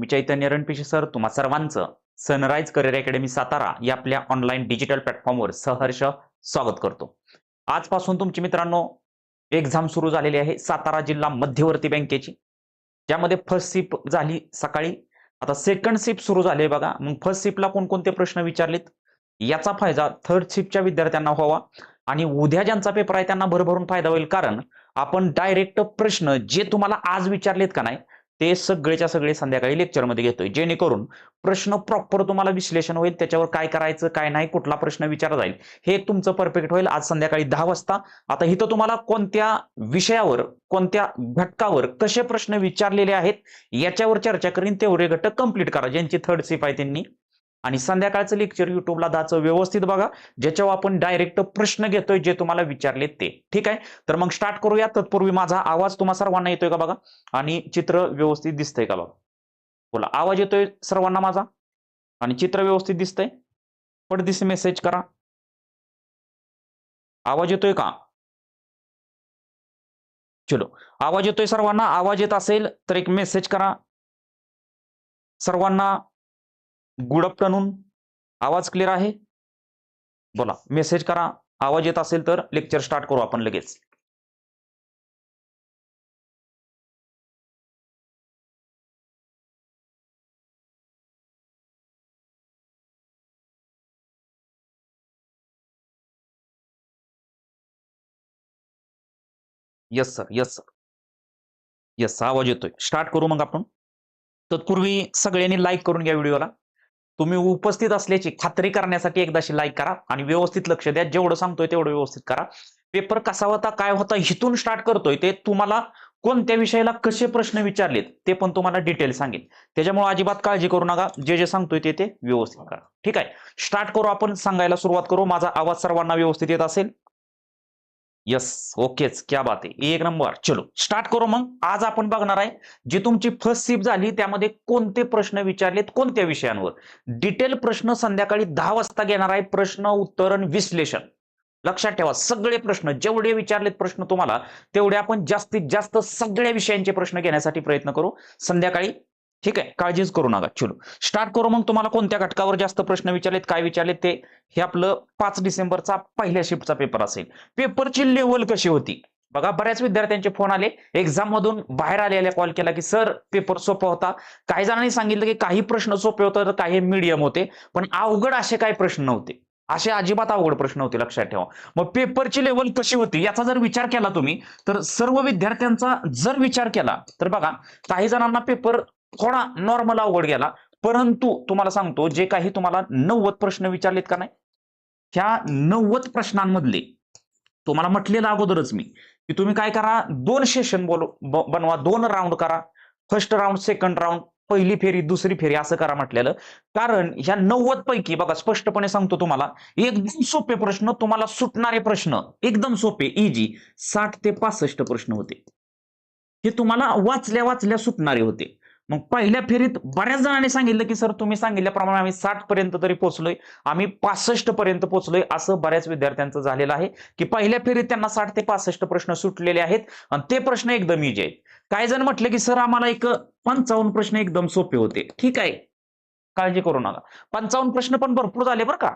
मी चैतन्य रणपिशे sir तुम्हा सर्वांचं sunrise career academy Satara या आपल्या ऑनलाईन डिजिटल प्लॅटफॉर्मवर सहर्ष स्वागत करतो. आजपासून तुमची मित्रांनो एक्झाम सुरू झालेली आहे सातारा जिल्हा मध्यवर्ती बँकेची. ज्यामध्ये फर्स्ट सिप झाली सकाळी. आता सेकंड सिप सुरू झाली बघा. मग फर्स्ट सिपला कोणकोणते प्रश्न विचारलेत? याचा फायदा थर्ड शिपच्या विद्यार्थ्यांना व्हावा आणि उद्या ज्यांचा पेपर आहे त्यांना भरभरून फायदा होईल. कारण आपण डायरेक्ट प्रश्न जे तुम्हाला आज विचारलेत का नाही ते सगळेच्या सगळे संध्याकाळी लेक्चरमध्ये घेतोय. जेणेकरून प्रश्न प्रॉपर तुम्हाला विश्लेषण होईल त्याच्यावर काय करायचं काय नाही कुठला प्रश्न विचारला जाईल हे तुमचं परफेक्ट होईल. आज संध्याकाळी दहा वाजता. आता इथं तुम्हाला कोणत्या विषयावर कोणत्या घटकावर कसे प्रश्न विचारलेले आहेत याच्यावर चर्चा करीन. तेवढे घटक कंप्लीट करा ज्यांची थर्ड सिप आहे त्यांनी. आणि संध्याकाळचं लेक्चर युट्यूबला दाचं व्यवस्थित बघा ज्याच्यावर आपण डायरेक्ट प्रश्न घेतोय जे तुम्हाला विचारले ते. ठीक आहे? तर मग स्टार्ट करूया. तत्पूर्वी माझा आवाज तुम्हा सर्वांना येतोय का बघा? आणि चित्र व्यवस्थित दिसतंय का बघा? बोला आवाज येतोय सर्वांना माझा? आणि चित्र व्यवस्थित दिसतंय? पडदिस मेसेज करा. आवाज येतोय का? चलो आवाज येतोय सर्वांना? आवाज येत असेल तर एक मेसेज करा. सर्वांना गुड आफ्टरनून आवाज क्लिअर आहे? बोला. मेसेज करा. आवाज येत असेल तर लेक्चर स्टार्ट करू आपण लगेच. Yes sir yes sir yes आवाज येतोय. स्टार्ट करू मग आपण. तत्पूर्वी सगळ्यांनी लाईक करून घ्या व्हिडिओला तुम्ही उपस्थित असल्याची खात्री करण्यासाठी एकदाशी लाईक करा आणि व्यवस्थित लक्ष द्या. जेवढं सांगतोय तेवढं व्यवस्थित करा. पेपर कसा होता काय होता इथून स्टार्ट करतोय ते तुम्हाला कोणत्या विषयाला कसे प्रश्न विचारलेत ते पण तुम्हाला डिटेल सांगेल त्याच्यामुळे अजिबात काळजी करू नका. जे जे सांगतोय ते ते व्यवस्थित करा. ठीक आहे? स्टार्ट करू आपण. सांगायला सुरुवात करू. माझा आवाज सर्वांना व्यवस्थित येत असेल. यस ओकेच क्या बात आहे. एक नंबर. चलो स्टार्ट करू मग. आज आपण बघणार आहे जी तुमची फर्स्ट सीप झाली त्यामध्ये कोणते प्रश्न विचारलेत कोणत्या विषयांवर? डिटेल प्रश्न संध्याकाळी दहा वाजता घेणार आहे. प्रश्न उत्तरण विश्लेषण. लक्षात ठेवा सगळे प्रश्न जेवढे विचारलेत प्रश्न तुम्हाला तेवढे आपण जास्तीत जास्त सगळ्या विषयांचे प्रश्न घेण्यासाठी प्रयत्न करू. संध्याकाळी ठीक आहे काळजीच करू नका चलो. स्टार्ट करू मग तुम्हाला कोणत्या घटकावर जास्त प्रश्न विचारलेत काय विचारले ते हे आपलं पाच डिसेंबरचा पहिल्या शिफ्टचा पेपर असेल. पेपरची लेवल कशी होती? बघा बऱ्याच विद्यार्थ्यांचे फोन आले एक्झाम मधून बाहेर आलेल्या कॉल केला की सर पेपर सोपा होता. काही जणांनी सांगितलं की काही प्रश्न सोपे होते तर काही मीडियम होते. पण अवघड असे काही प्रश्न नव्हते. असे अजिबात अवघड प्रश्न होते लक्षात ठेवा. मग पेपरची लेवल कशी होती याचा जर विचार केला तुम्ही तर सर्व विद्यार्थ्यांचा जर विचार केला तर बघा काही जणांना पेपर थोडा नॉर्मल अवघड गेला. परंतु तुम्हाला सांगतो जे काही तुम्हाला नव्वद प्रश्न विचारलेत का नाही? ह्या नव्वद प्रश्नांमधले तुम्हाला म्हटलेलं अगोदरच मी की तुम्ही काय करा? दोन सेशन बोल बनवा दोन राऊंड करा. फर्स्ट राऊंड सेकंड राऊंड पहिली फेरी दुसरी फेरी असं करा म्हटलेलं. कारण ह्या नव्वद पैकी बघा स्पष्टपणे सांगतो तुम्हाला एकदम सोपे प्रश्न तुम्हाला सुटणारे प्रश्न एकदम सोपे इजी साठ ते पासष्ट प्रश्न होते. हे तुम्हाला वाचल्या वाचल्या सुटणारे होते. मग पहिल्या फेरीत बऱ्याच जणांनी सांगितलं की सर तुम्ही सांगितल्याप्रमाणे आम्ही साठ पर्यंत तरी पोहोचलोय. आम्ही पासष्ट पर्यंत पोहोचलोय असं बऱ्याच विद्यार्थ्यांचं झालेलं आहे. की पहिल्या फेरीत त्यांना साठ ते पासष्ट प्रश्न सुटलेले आहेत आणि ते प्रश्न एकदम इजी आहेत. काही जण म्हटले की सर आम्हाला एक पंचावन्न प्रश्न एकदम सोपे होते. ठीक आहे. काळजी करू नका. पंचावन्न प्रश्न पण भरपूर झाले बरं का.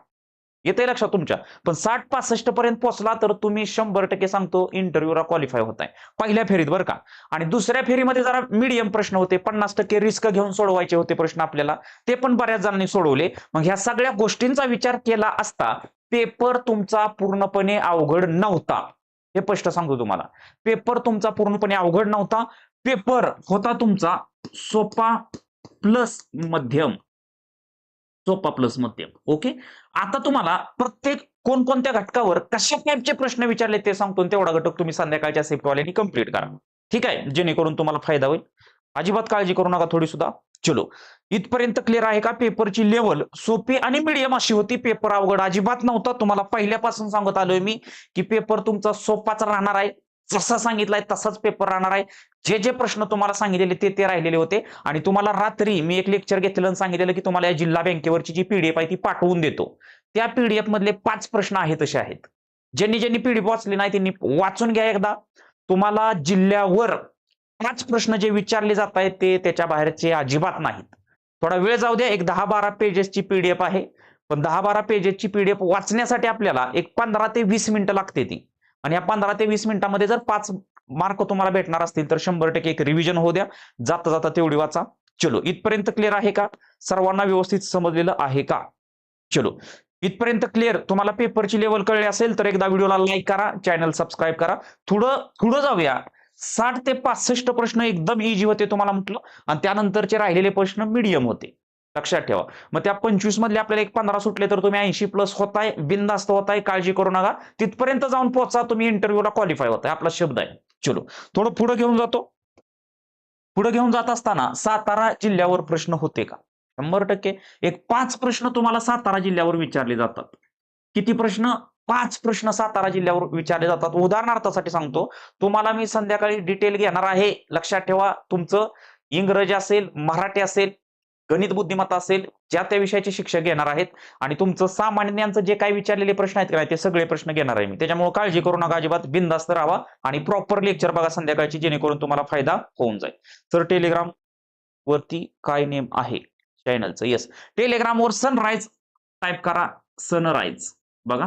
येते लक्षात तुमच्या. पण साठ पासष्ट पर्यंत पोहोचला तर तुम्ही शंभर टक्के सांगतो इंटरव्ह्यूला क्वालिफाय होत आहे पहिल्या फेरीत बरं का. आणि दुसऱ्या फेरीमध्ये जरा मीडियम प्रश्न होते. पन्नास टक्के रिस्क घेऊन सोडवायचे होते प्रश्न आपल्याला. ते पण बऱ्याच जणांनी सोडवले. मग ह्या सगळ्या गोष्टींचा विचार केला असता पेपर तुमचा पूर्णपणे अवघड नव्हता. हे स्पष्ट सांगतो तुम्हाला. पेपर तुमचा पूर्णपणे अवघड नव्हता. पेपर होता तुमचा सोपा प्लस मध्यम. सोपा प्लस मध्यम ओके आता तुम्हाला प्रत्येक कोणकोणत्या घटकावर कशा टाईपचे प्रश्न विचारले ते सांगतो. तेवढा घटक तुम्ही संध्याकाळच्या सेफ्टवाल्यानी कंप्लीट करा. ठीक आहे? जेणेकरून तुम्हाला फायदा होईल. अजिबात काळजी करू नका थोडी सुद्धा. चलो. इथपर्यंत क्लिअर आहे का? पेपरची लेवल सोपी आणि मीडियम अशी होती. पेपर अवघड अजिबात नव्हता. तुम्हाला पहिल्यापासून सांगत आलोय मी की पेपर तुमचा सोपाच राहणार आहे. जसा सांगितलाय तसाच पेपर राहणार आहे. जे जे प्रश्न तुम्हाला सांगितलेले ते ते राहिलेले होते. आणि तुम्हाला रात्री मी एक लेक्चर घेतलेलं आणि सांगितलेलं की तुम्हाला या जिल्हा बँकेवरची जी पीडीएफ आहे ती पाठवून देतो. त्या पीडीएफ मधले पाच प्रश्न आहेत तसे आहेत. ज्यांनी ज्यांनी पीडीएफ वाचली नाही त्यांनी वाचून घ्या एकदा. तुम्हाला जिल्ह्यावर पाच प्रश्न जे विचारले जात आहेत ते त्याच्या बाहेरचे अजिबात नाहीत. थोडा वेळ जाऊ द्या. एक दहा बारा पेजेसची पीडीएफ आहे. पण दहा बारा पेजेसची पीडीएफ वाचण्यासाठी आपल्याला एक पंधरा ते वीस मिनिटं लागते ती. आणि या पंधरा ते वीस मिनिटांमध्ये जर पाच मार्क तुम्हाला भेटणार असतील तर शंभर टक्के एक रिव्हिजन होऊ द्या. जाता जाता तेवढी वाचा. चलो इथपर्यंत क्लिअर आहे का? सर्वांना व्यवस्थित समजलेलं आहे का? चलो इथपर्यंत क्लिअर तुम्हाला पेपरची लेवल कळली असेल तर एकदा व्हिडिओला लाईक करा चॅनल सबस्क्राईब करा. थोडं थोडं जाऊया. साठ ते पासष्ट प्रश्न एकदम इजी होते तुम्हाला म्हटलं. आणि त्यानंतरचे राहिलेले प्रश्न मीडियम होते. लक्षात ठेवा. मग त्या पंचवीस मधले आपल्याला एक पंधरा सुटले तर तुम्ही ऐंशी प्लस होताय बिंदास्त होताय काळजी करू नका. तिथपर्यंत जाऊन पोहोचा तुम्ही इंटरव्ह्यूला क्वालिफाय होताय. आपला शब्द आहे. चलो. थोडं पुढे घेऊन जातो. पुढे घेऊन जात असताना सातारा जिल्ह्यावर प्रश्न होते का? शंभर टक्के. एक पाच प्रश्न तुम्हाला सातारा जिल्ह्यावर विचारले जातात. किती प्रश्न? पाच प्रश्न सातारा जिल्ह्यावर विचारले जातात. उदाहरणार्थासाठी सांगतो. तुम्हाला मी संध्याकाळी डिटेल घेणार आहे. लक्षात ठेवा. तुमचं इंग्रजी असेल मराठी असेल गणित बुद्धिमत्ता असेल ज्या त्या विषयाचे शिक्षक घेणार आहेत आणि तुमचं सामान्य ज्ञानचं जे काही विचारलेले प्रश्न आहेत का नाही ते सगळे प्रश्न घेणार आहे मी. त्याच्यामुळे काळजी करू नका अजिबात बिंदास्त राहा आणि प्रॉपर लेक्चर बघा संध्याकाळची जेणेकरून तुम्हाला फायदा होऊन जाईल. तर टेलिग्राम वरती काय नेम आहे? चॅनलचं येस टेलिग्रामवर सनराईज टाईप करा सनराईज बघा.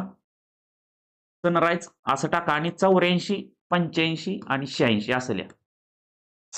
सनराईज असं टाका. आणि चौऱ्याऐंशी पंच्याऐंशी आणि शहाऐंशी असं लिहा.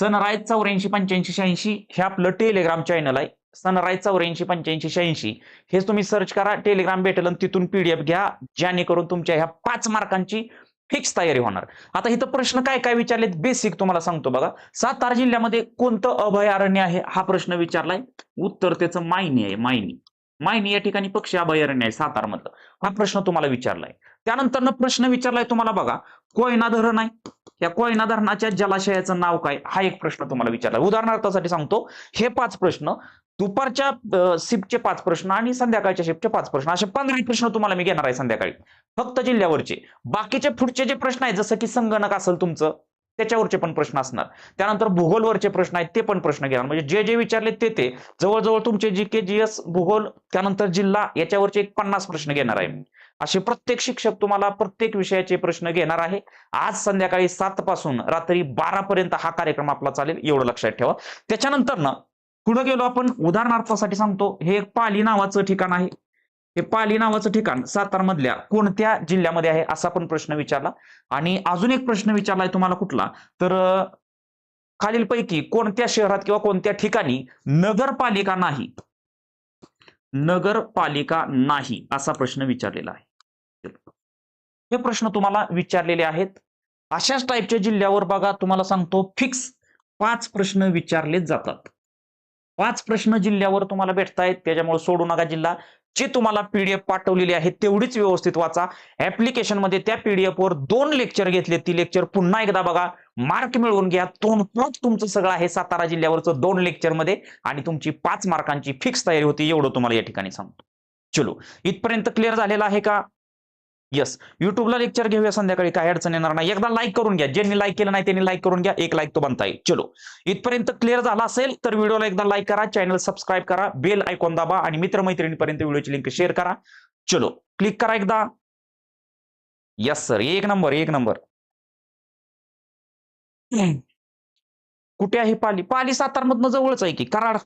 सनराईज चौऱ्याऐंशी पंच्याऐंशी शहाऐंशी हे आपलं टेलिग्राम चॅनल आहे. सनराईज चौऱ्याऐंशी पंच्याऐंशी शहाऐंशी. हेच तुम्ही सर्च करा टेलिग्राम भेटेल आणि तिथून पीडीएफ घ्या जेणेकरून तुमच्या ह्या पाच मार्कांची फिक्स तयारी होणार. आता इथं प्रश्न काय काय विचारलेत? बेसिक तुम्हाला सांगतो बघा. सातारा जिल्ह्यामध्ये कोणतं अभयारण्य आहे? हा प्रश्न विचारलाय. उत्तर त्याचं मायनी आहे मायनी. मायनी या ठिकाणी पक्षी अभयारण्य आहे सातारमधलं. हा प्रश्न तुम्हाला विचारलाय. त्यानंतर प्रश्न विचारलाय तुम्हाला बघा. कोयना धरण आहे. या कोयना धरणाच्या जलाशयाचं नाव काय? हा एक प्रश्न तुम्हाला विचारला. उदाहरणार्थासाठी सांगतो हे पाच प्रश्न दुपारच्या शिफ्टचे पाच प्रश्न आणि संध्याकाळच्या शिफ्टचे पाच प्रश्न असे पंधरा प्रश्न तुम्हाला मी घेणार आहे संध्याकाळी. फक्त जिल्ह्यावरचे. बाकीचे पुढचे जे प्रश्न आहेत जसं की संगणक असेल तुमचं त्याच्यावरचे पण प्रश्न असणार. त्यानंतर भूगोलवरचे प्रश्न आहेत ते पण प्रश्न घेणार. म्हणजे जे जे विचारले ते ते. जवळजवळ तुमचे जी के जी एस भूगोल त्यानंतर जिल्हा याच्यावरचे एक पन्नास प्रश्न घेणार आहे मी. असे प्रत्येक शिक्षक तुम्हाला प्रत्येक विषयाचे प्रश्न घेणार आहे. आज संध्याकाळी सात पासून रात्री बारा पर्यंत हा कार्यक्रम आपला चालेल एवढं लक्षात ठेवा. त्याच्यानंतर ना पुढे गेलो आपण उदाहरणार्थासाठी सांगतो हे एक पाली नावाचं ठिकाण आहे. हे पाली नावाचं ठिकाण सातारमधल्या कोणत्या जिल्ह्यामध्ये आहे असा पण प्रश्न विचारला. आणि अजून एक प्रश्न विचारलाय तुम्हाला कुठला? तर खालीलपैकी कोणत्या शहरात किंवा कोणत्या ठिकाणी नगरपालिका नाही? नगरपालिका नाही असा प्रश्न विचारलेला आहे. हे प्रश्न तुम्हाला विचारलेले आहेत. अशाच टाईपच्या जिल्ह्यावर बघा तुम्हाला सांगतो फिक्स पाच प्रश्न विचारले जातात. पाच प्रश्न जिल्ह्यावर तुम्हाला भेटतायत त्याच्यामुळे सोडू नका जिल्हा. जे तुम्हाला पीडीएफ पाठवलेली आहे तेवढीच व्यवस्थित वाचा. ऍप्लिकेशनमध्ये त्या पीडीएफ वर दोन लेक्चर घेतले ती लेक्चर पुन्हा एकदा बघा मार्क मिळवून घ्या. दोन तुमचं सगळं आहे सातारा जिल्ह्यावरचं दोन लेक्चरमध्ये आणि तुमची पाच मार्कांची फिक्स तयारी होती एवढं तुम्हाला या ठिकाणी सांगतो. चलो इथपर्यंत क्लिअर झालेला आहे का? येस युट्यूबला लेक्चर घेऊया संध्याकाळी. काही अडचण येणार नाही. एकदा लाईक करून घ्या. ज्यांनी लाईक केलं नाही त्यांनी लाईक करून घ्या. एक लाईक तो बनता येईल. चलो. इथपर्यंत क्लिअर झाला असेल तर व्हिडिओला एकदा लाईक करा. चॅनल सबस्क्राईब करा. बेल आयकॉन दाबा आणि मित्रमैत्रिणीपर्यंत व्हिडिओची लिंक शेअर करा. चलो. क्लिक करा एकदा. यस सर एक नंबर एक नंबर कुठे आहे पाली? पाली सातारमधनं जवळच आहे की? कराड.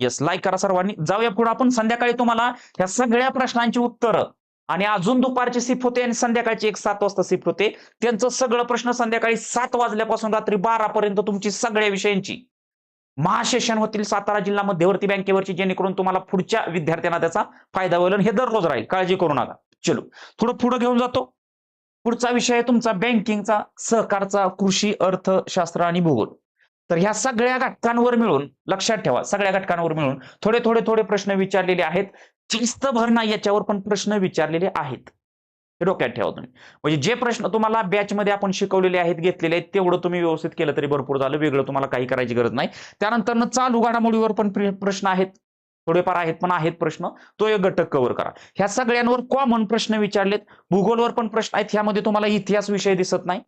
येस लाईक करा सर्वांनी. जाऊया पुढे आपण. संध्याकाळी तुम्हाला ह्या सगळ्या प्रश्नांची उत्तरं आणि अजून दुपारची सिप होते आणि संध्याकाळची एक सात वाजता सिप होते. त्यांचं सगळं प्रश्न संध्याकाळी सात वाजल्यापासून रात्री बारा पर्यंत तुमची सगळ्या विषयांची. महासेशन होतील सातारा जिल्हा मध्यवर्ती बँकेवरची जेणेकरून तुम्हाला पुढच्या विद्यार्थ्यांना त्याचा फायदा होईल हे दररोज राहील. काळजी करू नका. चलो थोडं पुढे घेऊन जातो. पुढचा विषय आहे तुमचा बँकिंगचा सहकारचा कृषी अर्थशास्त्र आणि भूगोल. तर ह्या सगळ्या घटकांवर मिळून लक्षात ठेवा सगळ्या घटकांवर मिळून थोडे थोडे थोडे प्रश्न विचारलेले आहेत. चिस्त भर नाही याच्यावर पण प्रश्न विचारलेले आहेत. हे डोक्यात ठेवा तुम्ही. म्हणजे जे प्रश्न तुम्हाला बॅच मध्ये आपण शिकवलेले आहेत घेतलेले आहेत तेवढं तुम्ही व्यवस्थित केलं तरी भरपूर झालं. वेगळं तुम्हाला काही करायची गरज नाही. त्यानंतर चालू घडामोडीवर पण प्रश्न आहेत. थोडेफार आहेत पण आहेत प्रश्न. तो एक घटक कव्हर करा. ह्या सगळ्यांवर कॉमन प्रश्न विचारलेत. भूगोलवर पण प्रश्न आहेत. ह्यामध्ये तुम्हाला इतिहास विषय दिसत नाही.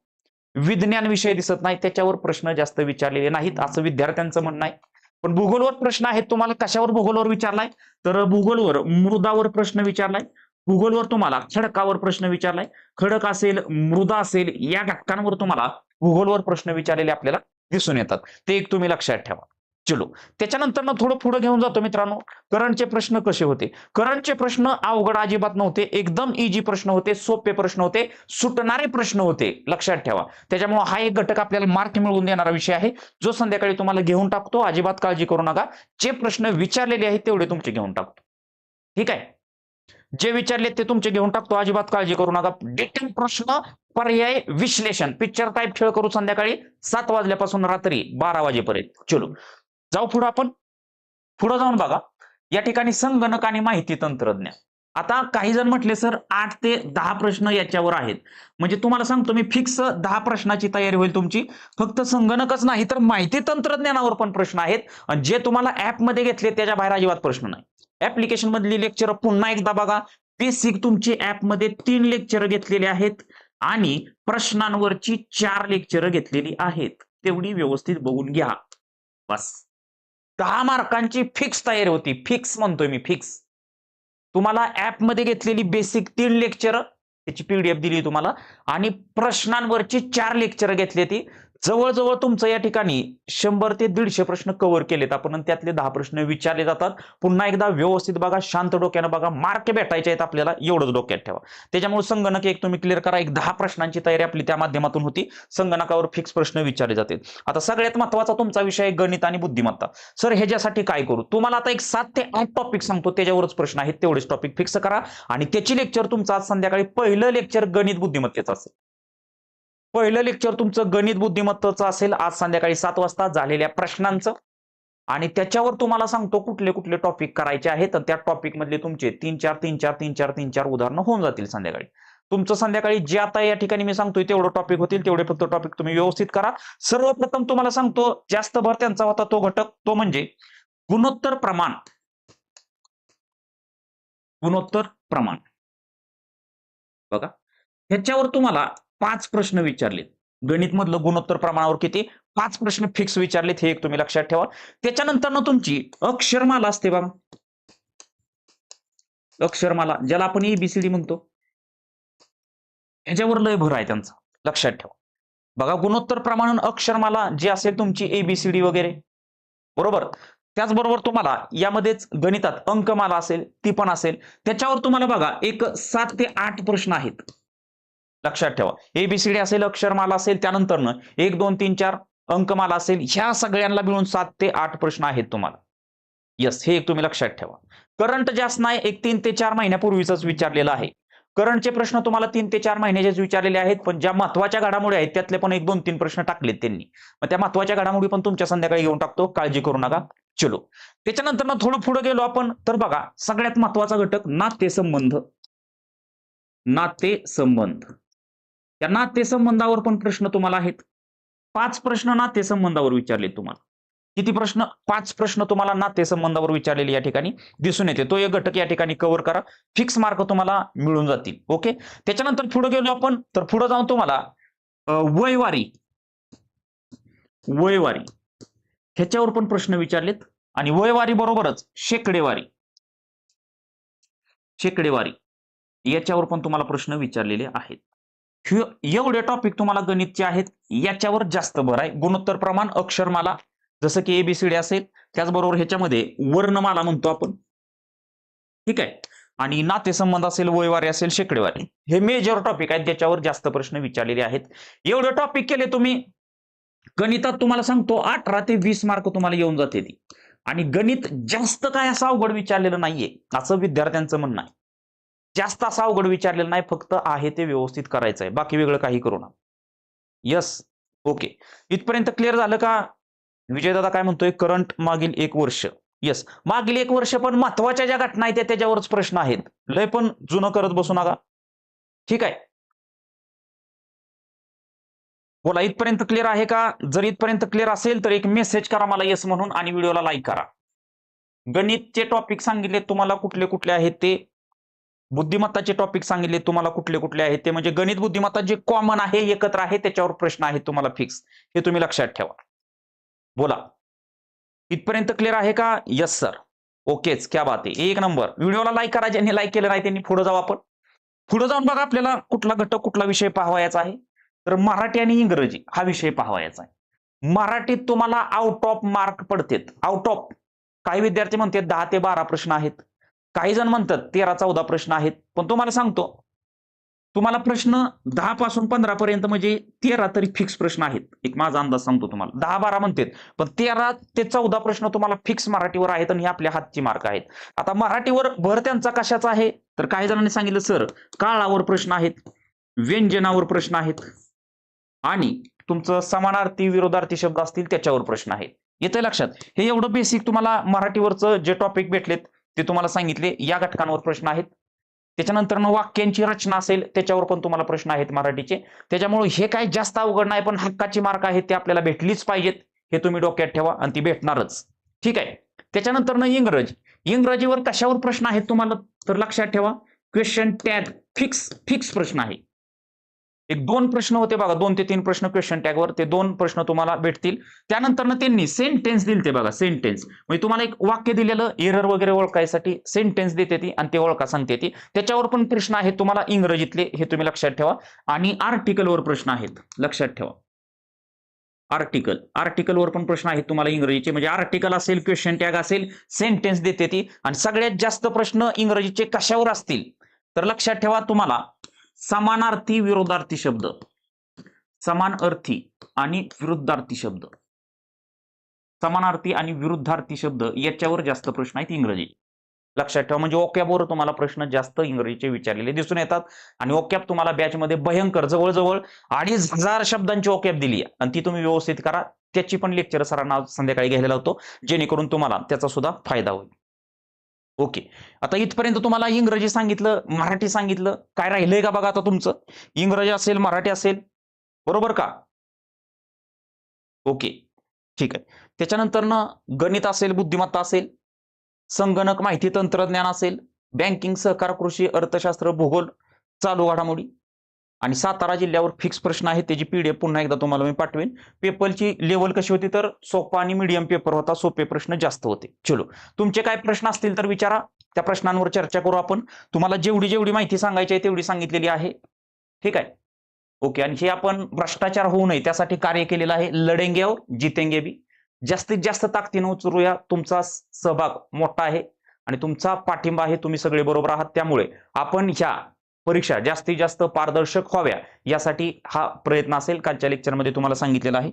विज्ञान विषय दिसत नाही त्याच्यावर प्रश्न जास्त विचारलेले नाहीत असं विद्यार्थ्यांचं म्हणणं आहे. पण भूगोलवर प्रश्न आहेत तुम्हाला कशावर भूगोलवर विचारलाय? तर भूगोलवर मृदावर प्रश्न विचारलाय. भूगोलवर तुम्हाला खडकावर प्रश्न विचारलाय. खडक असेल मृदा असेल या घटकांवर तुम्हाला भूगोलवर प्रश्न विचारलेले आपल्याला दिसून येतात. ते एक तुम्ही लक्षात ठेवा. चलो. त्याच्यानंतर ना थोडं पुढे घेऊन जातो मित्रांनो. करंटचे प्रश्न कसे होते? करंटचे प्रश्न अवघड अजिबात नव्हते. एकदम इजी प्रश्न होते सोपे प्रश्न होते सुटणारे प्रश्न होते. लक्षात ठेवा. त्याच्यामुळे हा एक घटक आपल्याला मार्क मिळवून देणारा विषय आहे. जो संध्याकाळी तुम्हाला घेऊन टाकतो अजिबात काळजी करू नका. जे प्रश्न विचारलेले आहेत तेवढे तुमचे घेऊन टाकतो. ठीक आहे? जे विचारले ते तुमचे घेऊन टाकतो. अजिबात काळजी करू नका. डिटेल प्रश्न पर्याय विश्लेषण. पिक्चर टाईप खेळ करू संध्याकाळी सात वाजल्यापासून रात्री बारा वाजेपर्यंत. चलो. जाऊ पुढं आपण. पुढं जाऊन बघा. या ठिकाणी संगणक आणि माहिती तंत्रज्ञान. आता काही जण म्हटले सर आठ ते दहा प्रश्न याच्यावर आहेत. म्हणजे तुम्हाला सांगतो मी फिक्स दहा प्रश्नाची तयारी होईल तुमची. फक्त संगणकच नाही तर माहिती तंत्रज्ञानावर पण प्रश्न आहेत. आणि जे तुम्हाला ऍपमध्ये घेतले त्याच्या बाहेर अजिबात प्रश्न नाही. ऍप्लिकेशन मधली लेक्चर पुन्हा एकदा बघा. बेसिक तुमची ऍपमध्ये तीन लेक्चर घेतलेले आहेत. आणि प्रश्नांवरची चार लेक्चर घेतलेली आहेत. तेवढी व्यवस्थित बघून घ्या. बस. दहा मार्कांची फिक्स तयारी होती. फिक्स म्हणतोय मी फिक्स तुम्हाला ऍपमध्ये घेतलेली बेसिक तीन लेक्चर त्याची पीडीएफ दिली तुम्हाला. आणि प्रश्नांवरची चार लेक्चर घेतली ती जवळजवळ तुमचं या ठिकाणी शंभर ते दीडशे प्रश्न कव्हर केलेत आपण त्यातले दहा प्रश्न विचारले जातात. पुन्हा एकदा व्यवस्थित बघा शांत डोक्यानं बघा मार्क भेटायचे आहेत आपल्याला एवढंच डोक्यात ठेवा. त्याच्यामुळे संगणक एक तुम्ही क्लिअर करा एक दहा प्रश्नांची तयारी आपली त्या माध्यमातून होती. संगणकावर फिक्स प्रश्न विचारले जाते. आता सगळ्यात महत्त्वाचा तुमचा विषय आहे गणित आणि बुद्धिमत्ता. सर ह्याच्यासाठी काय करू? तुम्हाला आता एक सात ते आठ टॉपिक सांगतो त्याच्यावरच प्रश्न आहेत तेवढेच टॉपिक फिक्स करा. आणि त्याची लेक्चर तुमचं आज संध्याकाळी पहिलं लेक्चर गणित बुद्धिमत्तेचं असेल. पहिलं लेक्चर तुमचं गणित बुद्धिमत्तेचं असेल. आज संध्याकाळी सात वाजता झालेल्या प्रश्नांचं. आणि त्याच्यावर तुम्हाला सांगतो कुठले कुठले टॉपिक करायचे आहेत. तर त्या टॉपिक मधले तुमचे तीन चार तीन चार तीन चार तीन चार उदाहरणं होऊन जातील संध्याकाळी. तुमचं संध्याकाळी जे आता या ठिकाणी मी सांगतोय तेवढं टॉपिक होतील. तेवढे फक्त टॉपिक तुम्ही व्यवस्थित करा. सर्वप्रथम तुम्हाला सांगतो जास्त भर त्यांचा होता तो घटक. तो म्हणजे गुणोत्तर प्रमाण. गुणोत्तर प्रमाण. बघा. ह्याच्यावर तुम्हाला पाच प्रश्न विचारलेत. गणित मधलं गुणोत्तर प्रमाणावर किती? पाच प्रश्न फिक्स विचारलेत हे एक तुम्ही लक्षात ठेवा. त्याच्यानंतर ना तुमची अक्षरमाला असते बाबा अक्षरमाला ज्याला आपण एबीसीडी म्हणतो. याच्यावर लय भर आहे त्यांचा. लक्षात ठेवा. बघा गुणोत्तर प्रमाण अक्षरमाला जी असेल तुमची एबीसीडी वगैरे. बरोबर? त्याचबरोबर तुम्हाला यामध्येच गणितात अंकमाला असेल ती पण असेल. त्याच्यावर तुम्हाला बघा एक सात ते आठ प्रश्न आहेत. लक्षात ठेवा. एबीसीडी असेल अक्षरमाला असेल त्यानंतर एक दोन तीन चार अंकमाला असेल ह्या सगळ्यांना मिळून सात ते आठ प्रश्न आहेत तुम्हाला. यस हे एक तुम्ही लक्षात ठेवा. करंट जास्त नाही एक तीन ते चार महिन्यापूर्वीच विचारलेलं आहे. करंटचे प्रश्न तुम्हाला तीन ते चार महिन्याचेच विचारलेले आहेत पण ज्या महत्त्वाच्या घडामोडी आहेत त्यातले पण एक दोन तीन प्रश्न टाकलेत त्यांनी. मग त्या महत्त्वाच्या घडामोडी पण तुमच्या संध्याकाळी घेऊन टाकतो काळजी करू नका. चलो. त्याच्यानंतर ना थोडं पुढे गेलो आपण तर बघा सगळ्यात महत्त्वाचा घटक नाते संबंध. नाते संबंध. या नातेसंबंधावर पण प्रश्न तुम्हाला आहेत. पाच प्रश्न नातेसंबंधावर विचारले तुम्हाला. किती प्रश्न? पाच प्रश्न तुम्हाला नातेसंबंधावर विचारलेले या ठिकाणी दिसून येते. तो एक घटक या ठिकाणी कव्हर करा. फिक्स मार्क तुम्हाला मिळून जातील. ओके त्याच्यानंतर पुढे गेलो आपण. तर पुढे जाऊन तुम्हाला वयवारी. वयवारी. ह्याच्यावर पण प्रश्न विचारलेत. आणि वयवारी बरोबरच शेकडेवारी. शेकडेवारी. याच्यावर पण तुम्हाला प्रश्न विचारलेले आहेत. एवढे टॉपिक तुम्हाला गणितचे आहेत याच्यावर जास्त भर आहे. गुणोत्तर प्रमाण अक्षरमाला जसं की एबीसीडी असेल त्याचबरोबर ह्याच्यामध्ये वर्णमाला म्हणतो आपण. ठीक आहे? आणि नातेसंबंध असेल वयवारी असेल शेकडेवारी. हे मेजर टॉपिक आहेत ज्याच्यावर जास्त प्रश्न विचारलेले आहेत. एवढे टॉपिक केले तुम्ही गणितात तुम्हाला सांगतो अठरा ते वीस मार्क तुम्हाला येऊन जाते ती. आणि गणित जास्त काय असं अवघड विचारलेलं नाहीये असं विद्यार्थ्यांचं म्हणणं आहे. जास्त असं अवघड विचारलेलं नाही फक्त आहे ते व्यवस्थित करायचं आहे बाकी वेगळं काही करू नका. यस ओके इथपर्यंत क्लिअर झालं का? विजयदादा काय म्हणतोय? करंट मागील एक वर्ष. येस मागील एक वर्ष पण महत्त्वाच्या ज्या घटना आहेत त्या त्याच्यावरच प्रश्न आहेत. लय पण जुनं करत बसू नका. ठीक आहे. बोला इथपर्यंत क्लिअर आहे का? जर इथपर्यंत क्लिअर असेल तर एक मेसेज करा मला येस म्हणून आणि व्हिडिओला लाईक करा. गणितचे टॉपिक सांगितले तुम्हाला कुठले कुठले आहेत ते. बुद्धिमत्ताचे टॉपिक सांगितले तुम्हाला कुठले कुठले आहेत ते. म्हणजे गणित बुद्धिमत्ता जे कॉमन आहे एकत्र आहे त्याच्यावर प्रश्न आहेत तुम्हाला फिक्स हे तुम्ही लक्षात ठेवा. बोला. इथपर्यंत क्लिअर आहे का? यस सर ओकेच क्या बात आहे. एक नंबर व्हिडिओला लाईक करा ज्यांनी लाईक केलं नाही त्यांनी पुढे जाऊ आपण. पुढे जाऊन बघा आपल्याला कुठला घटक कुठला विषय पाहावायचा आहे. तर मराठी आणि इंग्रजी हा विषय पाहावायचा आहे. मराठीत तुम्हाला आउट ऑफ मार्क पडतेत. आउट ऑफ काही विद्यार्थी म्हणतात दहा ते बारा प्रश्न आहेत. काही जण म्हणतात तेरा चौदा प्रश्न आहेत पण तुम्हाला सांगतो. तुम्हाला प्रश्न दहा पासून पंधरा पर्यंत म्हणजे तेरा तरी फिक्स प्रश्न आहेत. एक माझा अंदाज सांगतो तुम्हाला. दहा बारा म्हणतात पण तेरा ते चौदा प्रश्न तुम्हाला फिक्स मराठीवर आहेत आणि हे आपल्या हातची मार्क आहेत. आता मराठीवर भर त्यांचा कशाचा आहे? तर काही जणांनी सांगितलं सर काळावर प्रश्न आहेत व्यंजनावर प्रश्न आहेत आणि तुमचं समानार्थी विरोधार्थी शब्द असतील त्याच्यावर प्रश्न आहेत. येते लक्षात. हे एवढं बेसिक तुम्हाला मराठीवरचं जे टॉपिक भेटलेत ते तुम्हाला सांगितले या घटकांवर प्रश्न आहेत. त्याच्यानंतर वाक्यांची रचना असेल त्याच्यावर पण तुम्हाला प्रश्न आहेत मराठीचे. त्याच्यामुळे हे काय जास्त अवघड नाही पण हक्काची मार्क आहेत ते आपल्याला भेटलीच पाहिजेत. हे तुम्ही डोक्यात ठेवा आणि ती भेटणारच. ठीक आहे? त्याच्यानंतर ना इंग्रज. इंग्रजीवर कशावर प्रश्न आहेत तुम्हाला? तर लक्षात ठेवा. क्वेश्चन टॅग फिक्स फिक्स प्रश्न आहे. एक दोन प्रश्न होते बघा दोन ते तीन प्रश्न क्वेश्चन टॅगवर ते दोन प्रश्न तुम्हाला भेटतील. त्यानंतर त्यांनी सेंटेन्स दिलते बघा सेंटेन्स म्हणजे तुम्हाला एक वाक्य दिलेलं एरर वगैरे ओळखायसाठी सेंटेन्स देते ती आणि ते ओळखा सांगते ती. त्याच्यावर पण प्रश्न आहेत तुम्हाला इंग्रजीतले हे तुम्ही लक्षात ठेवा. आणि आर्टिकलवर प्रश्न आहेत लक्षात ठेवा. आर्टिकल आर्टिकलवर पण प्रश्न आहेत तुम्हाला इंग्रजीचे. म्हणजे आर्टिकल असेल क्वेश्चन टॅग असेल सेंटेन्स देते ती. आणि सगळ्यात जास्त प्रश्न इंग्रजीचे कशावर असतील? तर लक्षात ठेवा तुम्हाला समानार्थी विरोधार्थी शब्द. समान अर्थी आणि विरुद्धार्थी शब्द. समानार्थी आणि विरुद्धार्थी शब्द याच्यावर जास्त प्रश्न आहेत इंग्रजी. लक्षात ठेवा म्हणजे ओक्याबवर तुम्हाला प्रश्न जास्त इंग्रजीचे विचारलेले दिसून येतात आणि ओक्याप तुम्हाला बॅचमध्ये भयंकर जवळजवळ अडीच हजार शब्दांची ओक्याप दिली आणि ती तुम्ही व्यवस्थित करा. त्याची पण लेक्चर सरांना संध्याकाळी घ्यायला होतो जेणेकरून तुम्हाला त्याचा सुद्धा फायदा होईल. ओके. आता इथपर्यंत तुम्हाला इंग्रजी सांगितलं मराठी सांगितलं काय राहिलंय का बघा आता तुमचं? इंग्रजी असेल मराठी असेल बरोबर का? ओके. ठीक आहे. त्याच्यानंतर ना गणित असेल बुद्धिमत्ता असेल संगणक माहिती तंत्रज्ञान असेल बँकिंग सहकार कृषी अर्थशास्त्र भूगोल चालू घडामोडी आणि सातारा जिल्ह्यावर फिक्स प्रश्न आहे त्याची पीडीएफ पुन्हा एकदा तुम्हाला मी पाठवेन. पेपरची लेवल कशी होती तर सोपा आणि मीडियम पेपर होता सोपे प्रश्न जास्त होते. चलो तुमचे काय प्रश्न असतील तर विचारा. त्या प्रश्नांवर चर्चा करू आपण. तुम्हाला जेवढी जेवढी माहिती सांगायची आहे तेवढी सांगितलेली आहे. ठीक आहे? ओके आणि हे आपण भ्रष्टाचार होऊ नये त्यासाठी कार्य केलेलं आहे लढेंगे और जितेंगे बी. जास्तीत जास्त ताकदीनं उचलूया तुमचा सहभाग मोठा आहे आणि तुमचा पाठिंबा आहे तुम्ही सगळे बरोबर आहात. त्यामुळे आपण ह्या परीक्षा जास्तीत जास्त पारदर्शक व्हाव्या यासाठी हा प्रयत्न असेल. कालच्या लेक्चरमध्ये तुम्हाला सांगितलेला आहे.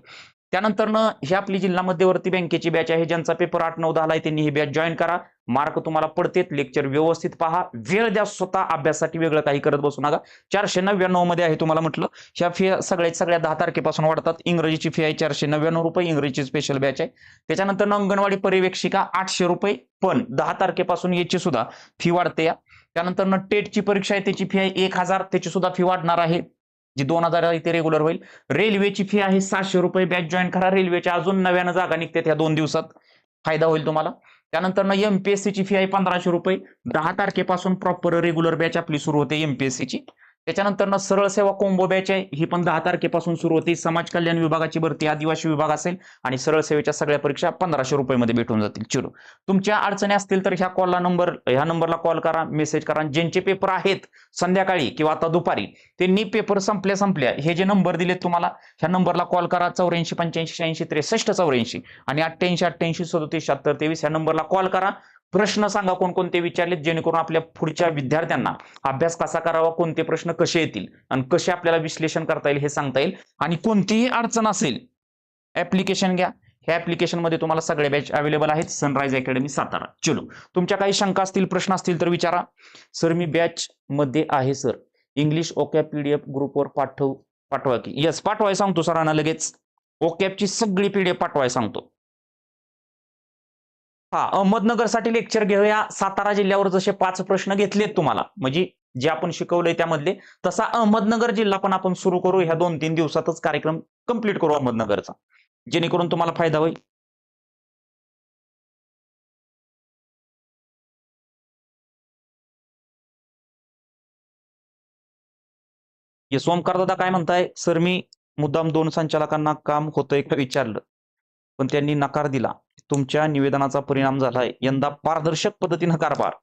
त्यानंतर ही आपली जिल्हा मध्यवर्ती बँकेची बॅच आहे. ज्यांचा पेपर आठ नऊ दहाला आहे त्यांनी ही बॅच जॉईन करा. मार्क तुम्हाला पडतेत. लेक्चर व्यवस्थित पहा. वेळ द्या स्वतः. अभ्यासासाठी वेगळं काही करत बसू नका. चारशे नव्याण्णवमध्ये आहे तुम्हाला म्हटलं. ह्या फी सगळ्या सगळ्या दहा तारखेपासून वाढतात. इंग्रजीची फी आहे चारशे नव्याण्णव रुपये. इंग्रजीची स्पेशल बॅच आहे. त्याच्यानंतर अंगणवाडी पर्यवेक्षिका आठशे रुपये. पण दहा तारखेपासून याची सुद्धा फी वाढते या. त्यानंतर टेटची परीक्षा आहे त्याची फी आहे एक हजार त्याची सुद्धा फी वाढणार आहे. जी दोन हजार आहे ते रेग्युलर होईल. रेल्वेची फी आहे सातशे रुपये बॅच जॉईन करा. रेल्वेच्या अजून नव्यानं जागा निघते त्या दोन दिवसात. फायदा होईल तुम्हाला. त्यानंतर एमपीएससी ची फी आहे पंधराशे रुपये. दहा तारखेपासून प्रॉपर रेग्युलर बॅच आपली सुरू होते एमपीएससी त्याच्यानंतर त्याच्यानंतर सरळ सेवा कोंबो बॅच आहे. ही पण दहा तारखेपासून सुरू होते. समाज कल्याण विभागाची भरती आदिवासी विभाग असेल आणि सरळ सेवेच्या सगळ्या परीक्षा पंधराशे रुपये भेटून जातील. चिरू तुमच्या अडचणी असतील तर ह्या कॉलला नंबर ह्या नंबरला कॉल करा मेसेज करा. ज्यांचे पेपर आहेत संध्याकाळी किंवा आता दुपारी त्यांनी पेपर संपल्या संपल्या हे जे नंबर दिलेत तुम्हाला ह्या नंबरला कॉल करा चौऱ्याऐंशी पंच्याऐंशी शहाऐंशी त्रेसष्ट चौऱ्याऐंशी आणि अठ्ठ्याऐंशी अठ्ठ्याऐंशी सदोतीस शहात्तर तेवीस ह्या नंबरला कॉल करा. प्रश्न सांगा कोणकोणते विचारलेत जेणेकरून आपल्या पुढच्या विद्यार्थ्यांना अभ्यास कसा करावा कोणते प्रश्न कसे येतील आणि कसे आपल्याला विश्लेषण करता येईल हे सांगता येईल. आणि कोणतीही अडचण असेल ऍप्लिकेशन घ्या. ह्या ऍप्लिकेशनमध्ये तुम्हाला सगळे बॅच अवेलेबल आहेत. Sunrise academy Satara. चलो. तुमच्या काही शंका असतील प्रश्न असतील तर विचारा. सर मी बॅच मध्ये आहे सर इंग्लिश ओकॅप पीडीएफ ग्रुपवर पाठव पाठवा की. येस पाठवाय सांगतो सरांना लगेच. ओकॅपची सगळी पीडीएफ पाठवाय सांगतो. हा. अहमदनगरसाठी लेक्चर घेऊया. सातारा जिल्ह्यावर जसे पाच प्रश्न घेतलेत तुम्हाला. म्हणजे जे आपण शिकवलंय त्यामधले तसा अहमदनगर जिल्हा पण आपण सुरू करू. ह्या दोन तीन दिवसातच कार्यक्रम कंप्लीट करू अहमदनगरचा. जेणेकरून तुम्हाला फायदा होईल. येस ओमकार दादा काय म्हणताय? सर मी मुद्दाम दोन संचालकांना काम होतंय का विचारलं. पण त्यांनी नकार दिला. तुमच्या निवेदनाचा परिणाम झालाय. यंदा पारदर्शक पद्धतीनं कारभार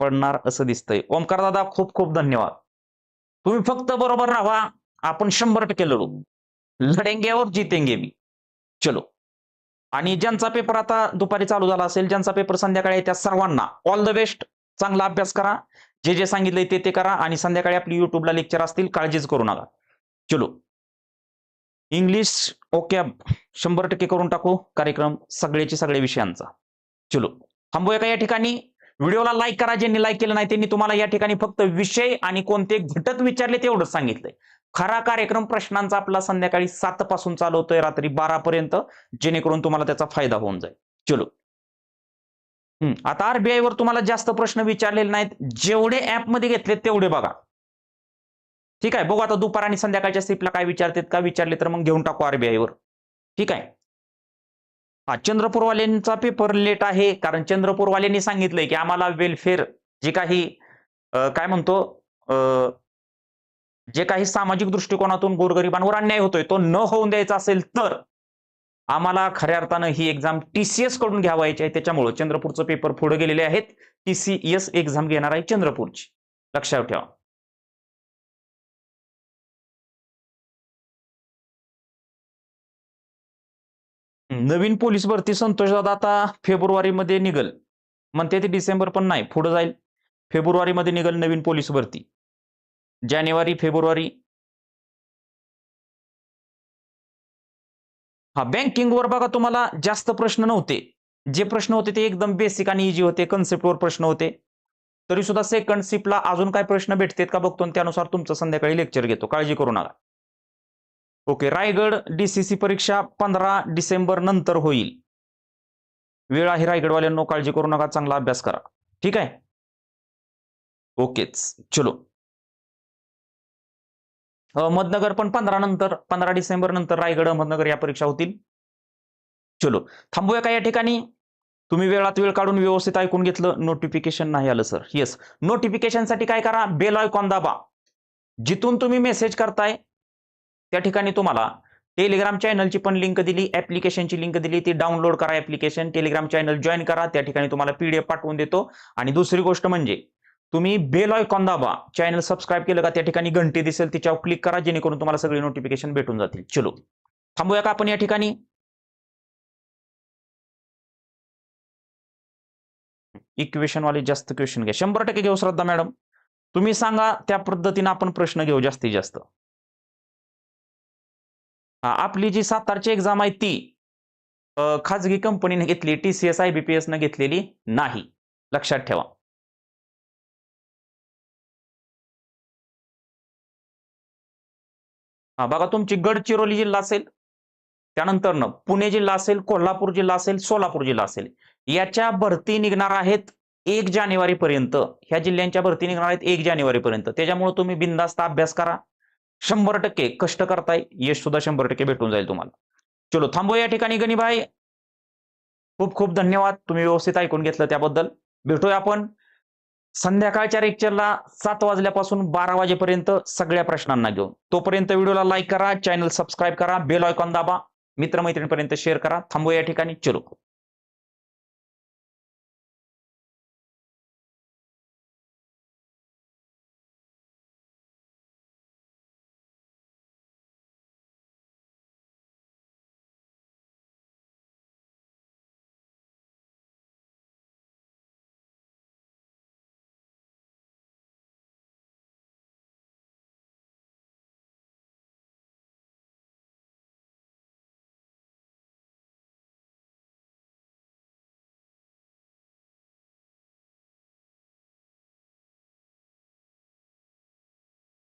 पडणार असं दिसतंय. ओमकार दादा खूप खूप धन्यवाद. तुम्ही फक्त बरोबर राहा. आपण शंभर टक्के लढू. लढेंगे और जितेंगे भी चलो. आणि ज्यांचा पेपर आता दुपारी चालू झाला असेल ज्यांचा पेपर संध्याकाळी त्या सर्वांना ऑल द बेस्ट चांगला अभ्यास करा. जे जे सांगितलंय ते ते करा. आणि संध्याकाळी आपली युट्यूबला लेक्चर असतील काळजीच करू नका. चलो. इंग्लिश ओके शंभर टक्के करून टाकू कार्यक्रम सगळ्याचे सगळ्या विषयांचा. चलो थांबूया का या ठिकाणी? व्हिडिओला लाईक करा ज्यांनी लाईक केलं नाही त्यांनी तुम्हाला या ठिकाणी फक्त विषय आणि कोणते घटक विचारले तेवढंच सांगितलंय. खरा कार्यक्रम प्रश्नांचा आपला संध्याकाळी सात पासून चालू होतोय रात्री बारा पर्यंत जेणेकरून तुम्हाला त्याचा फायदा होऊन जाईल. चलो. हम्म, आता आरबीआय वर तुम्हाला जास्त प्रश्न विचारलेले नाहीत. जेवढे ऍपमध्ये घेतले तेवढे बघा. ठीक आहे बघू आता दुपार आणि संध्याकाळच्या स्लिपला काय विचारतात का विचारले तर मग घेऊन टाकू आरबीआय वर. ठीक आहे. हा चंद्रपूरवाल्यांचा पेपर लेट आहे कारण चंद्रपूरवाल्यांनी सांगितलंय की आम्हाला वेलफेअर जे काही काय म्हणतो अं, जे काही सामाजिक दृष्टिकोनातून गोरगरिबांवर अन्याय होतोय तो न होऊन द्यायचा असेल तर आम्हाला खऱ्या अर्थानं ही एक्झाम टीसीएसकडून घ्यावायची आहे त्याच्यामुळं चंद्रपूरचं पेपर पुढे गेलेले आहेत. टीसीएस एक्झाम घेणार आहे चंद्रपूरची. लक्षात ठेवा. नवीन पोलीस भरती संतोषदादा आता फेब्रुवारीमध्ये निघल. म्हणते ते डिसेंबर पण नाही पुढे जाईल. फेब्रुवारीमध्ये निघल नवीन पोलीस भरती. जानेवारी फेब्रुवारी. हा बँकिंगवर बघा तुम्हाला जास्त प्रश्न नव्हते. जे प्रश्न होते ते एकदम बेसिक आणि इजी होते कन्सेप्टवर प्रश्न होते. तरी सुद्धा सेकंड सिपला अजून काय प्रश्न भेटतात का बघतो त्यानुसार तुमचं संध्याकाळी लेक्चर घेतो. काळजी करू नका. ओके रायगड डीसीसी परीक्षा पंधरा डिसेंबर नंतर होईल. वेळ आहे रायगडवाल्यांनो काळजी करू नका चांगला अभ्यास करा. ठीक आहे? ओकेच चलो. अहमदनगर पण पंधरा नंतर पंधरा डिसेंबर नंतर रायगड अहमदनगर या परीक्षा होतील. चलो थांबूया का या ठिकाणी? तुम्ही वेळात वेळ काढून व्यवस्थित ऐकून घेतलं नोटिफिकेशन नाही आलं सर येस नोटिफिकेशनसाठी काय करा? बेल आयकॉन दाबा. जिथून तुम्ही मेसेज करताय त्या ठिकाणी तुम्हाला टेलिग्राम चॅनलची पण लिंक दिली ऍप्लिकेशनची लिंक दिली ती डाउनलोड करा ऍप्लिकेशन टेलिग्राम चॅनल जॉईन करा त्या ठिकाणी तुम्हाला पीडीएफ पाठवून देतो. आणि दुसरी गोष्ट म्हणजे तुम्ही बेल ऑयकॉन दाबा चॅनल सबस्क्राईब केलं का त्या ठिकाणी घंटी दिसेल तिच्यावर क्लिक करा जेणेकरून तुम्हाला सगळी नोटिफिकेशन भेटून जातील. चलो थांबूया का आपण या ठिकाणी? इक्वेशन वाले जास्त क्वेश्चन घ्या. शंभर टक्के घेऊ श्रद्धा मॅडम. तुम्ही सांगा त्या पद्धतीने आपण प्रश्न घेऊ जास्तीत जास्त. आपली जी सातारची एक्झाम आहे ती खाजगी कंपनीने घेतली टीसीएस आयबीपीएस न घेतलेली नाही. लक्षात ठेवा. हा बघा तुमची गडचिरोली जिल्हा असेल त्यानंतर न पुणे जिल्हा असेल कोल्हापूर जिल्हा असेल सोलापूर जिल्हा असेल याच्या भरती निघणार आहेत एक जानेवारी पर्यंत ह्या जिल्ह्यांच्या भरती निघणार आहेत एक जानेवारी पर्यंत त्याच्यामुळे तुम्ही बिंदास्त अभ्यास करा. शंभर टक्के कष्ट करताय यश सुद्धा शंभर टक्के भेटून जाईल तुम्हाला. चलो थांबू या ठिकाणी गणिभाई खूप खूप धन्यवाद तुम्ही व्यवस्थित ऐकून घेतलं त्याबद्दल. भेटूया आपण संध्याकाळच्या लेक्चरला सात वाजल्यापासून बारा वाजेपर्यंत सगळ्या प्रश्नांना घेऊन. तोपर्यंत व्हिडिओला लाईक करा चॅनल सबस्क्राईब करा बेल आयकॉन दाबा मित्रमैत्रिणीपर्यंत शेअर करा. थांबू या ठिकाणी चलो.